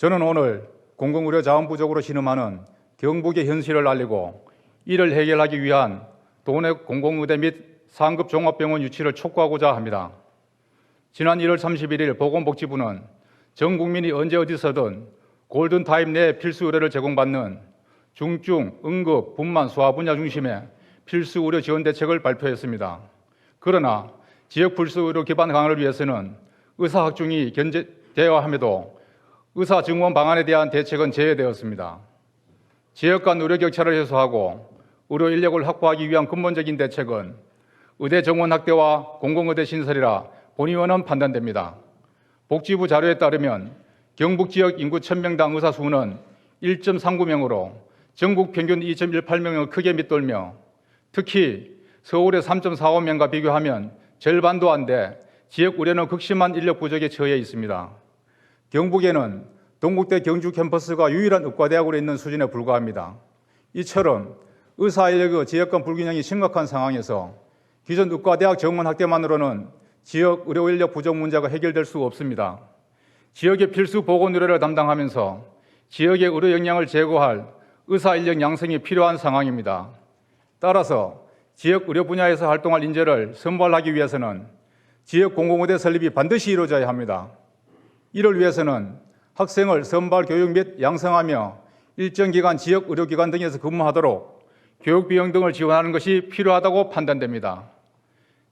저는 오늘 공공의료 자원 부족으로 신음하는 경북의 현실을 알리고 이를 해결하기 위한 도내 공공의대 및 상급 종합병원 유치를 촉구하고자 합니다. 지난 1월 31일 보건복지부는 전 국민이 언제 어디서든 골든타임 내 필수 의료를 제공받는 중증, 응급, 분만, 소아 분야 중심의 필수 의료 지원 대책을 발표했습니다. 그러나 지역 필수 의료 기반 강화를 위해서는 의사 학중이 견제되어야 함에도 의사 증원 방안에 대한 대책은 제외되었습니다. 지역 간 의료 격차를 해소하고 의료 인력을 확보하기 위한 근본적인 대책은 의대 정원 확대와 공공의대 신설이라 본의원은 판단됩니다. 복지부 자료에 따르면 경북 지역 인구 1000명당 의사 수는 1.39명으로 전국 평균 2.18명을 크게 밑돌며 특히 서울의 3.45명과 비교하면 절반도 안 돼 지역 의료는 극심한 인력 부족에 처해 있습니다. 경북에는 동국대 경주 캠퍼스가 유일한 의과대학으로 있는 수준에 불과합니다. 이처럼 의사 인력의 지역 간 불균형이 심각한 상황에서 기존 의과대학 정원 확대만으로는 지역 의료 인력 부족 문제가 해결될 수 없습니다. 지역의 필수 보건 의료를 담당하면서 지역의 의료 역량을 제고할 의사 인력 양성이 필요한 상황입니다. 따라서 지역 의료 분야에서 활동할 인재를 선발하기 위해서는 지역 공공의대 설립이 반드시 이루어져야 합니다. 이를 위해서는 학생을 선발 교육 및 양성하며 일정 기간 지역 의료기관 등에서 근무하도록 교육 비용 등을 지원하는 것이 필요하다고 판단됩니다.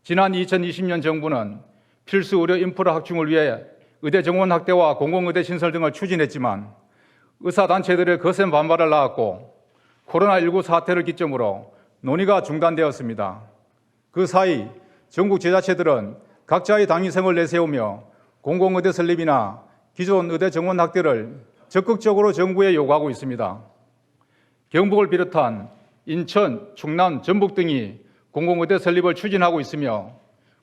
지난 2020년 정부는 필수 의료 인프라 확충을 위해 의대 정원 확대와 공공의대 신설 등을 추진했지만 의사 단체들의 거센 반발을 낳았고 코로나19 사태를 기점으로 논의가 중단되었습니다. 그 사이 전국 지자체들은 각자의 당위성을 내세우며 공공의대 설립이나 기존 의대 정원 확대를 적극적으로 정부에 요구하고 있습니다. 경북을 비롯한 인천, 충남, 전북 등이 공공의대 설립을 추진하고 있으며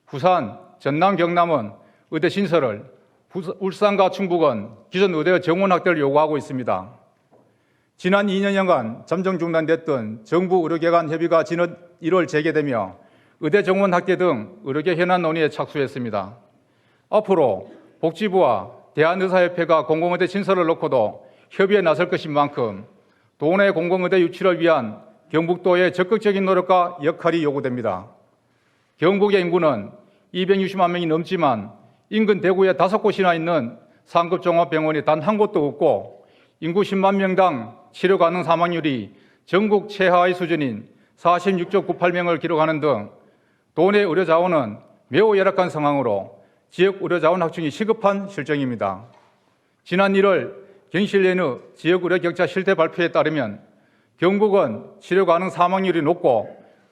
부산, 전남, 경남은 의대 신설을 울산과 충북은 기존 의대 정원 확대를 요구하고 있습니다. 지난 2년여간 잠정 중단됐던 정부 의료기관 협의가 지난 1월 재개되며 의대 정원 확대 등 의료계 현안 논의에 착수했습니다. 앞으로 복지부와 대한의사협회가 공공의대 신설을 놓고도 협의에 나설 것인 만큼 도내 공공의대 유치를 위한 경북도의 적극적인 노력과 역할이 요구됩니다. 경북의 인구는 260만 명이 넘지만 인근 대구에 다섯 곳이나 있는 상급 종합병원이 단 한 곳도 없고 인구 10만 명당 치료 가능 사망률이 전국 최하위 수준인 46.98명을 기록하는 등 도내 의료 자원은 매우 열악한 상황으로 지역 의료 자원 확충이 시급한 실정입니다. 지난 1월 경실련의 지역 의료 격차 실태 발표에 따르면 경북은 치료 가능 사망률이 높고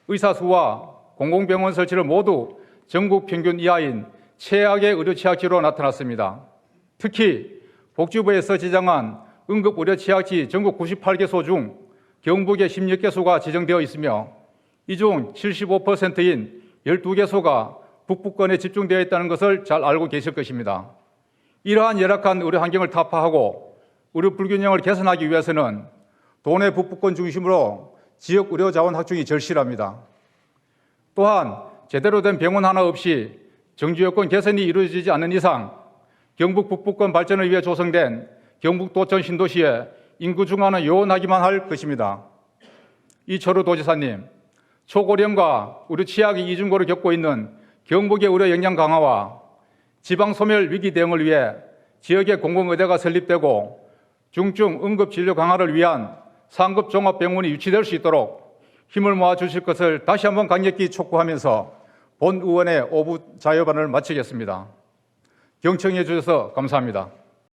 의사 수와 공공병원 설치를 모두 전국 평균 이하인 최악의 의료 취약지로 나타났습니다. 특히 복지부에서 지정한 응급 의료 취약지 전국 98개소 중 경북에 16개소가 지정되어 있으며 이 중 75%인 12개소가 북부권에 집중되어 있다는 것을 잘 알고 계실 것입니다. 이러한 열악한 의료 환경을 타파하고 의료 불균형을 개선하기 위해서는 도내 북부권 중심으로 지역 의료 자원 확충이 절실합니다. 또한 제대로 된 병원 하나 없이 정주 여건 개선이 이루어지지 않는 이상 경북 북부권 발전을 위해 조성된 경북도청 신도시에 인구 중화는 요원하기만 할 것입니다. 이철우 도지사님, 초고령과 의료 취약이 이중고를 겪고 있는 경북의 의료 역량 강화와 지방 소멸 위기 대응을 위해 지역의 공공의대가 설립되고 중증 응급 진료 강화를 위한 상급 종합병원이 유치될 수 있도록 힘을 모아 주실 것을 다시 한번 강력히 촉구하면서 본 의원의 오부 자유반을 마치겠습니다. 경청해 주셔서 감사합니다.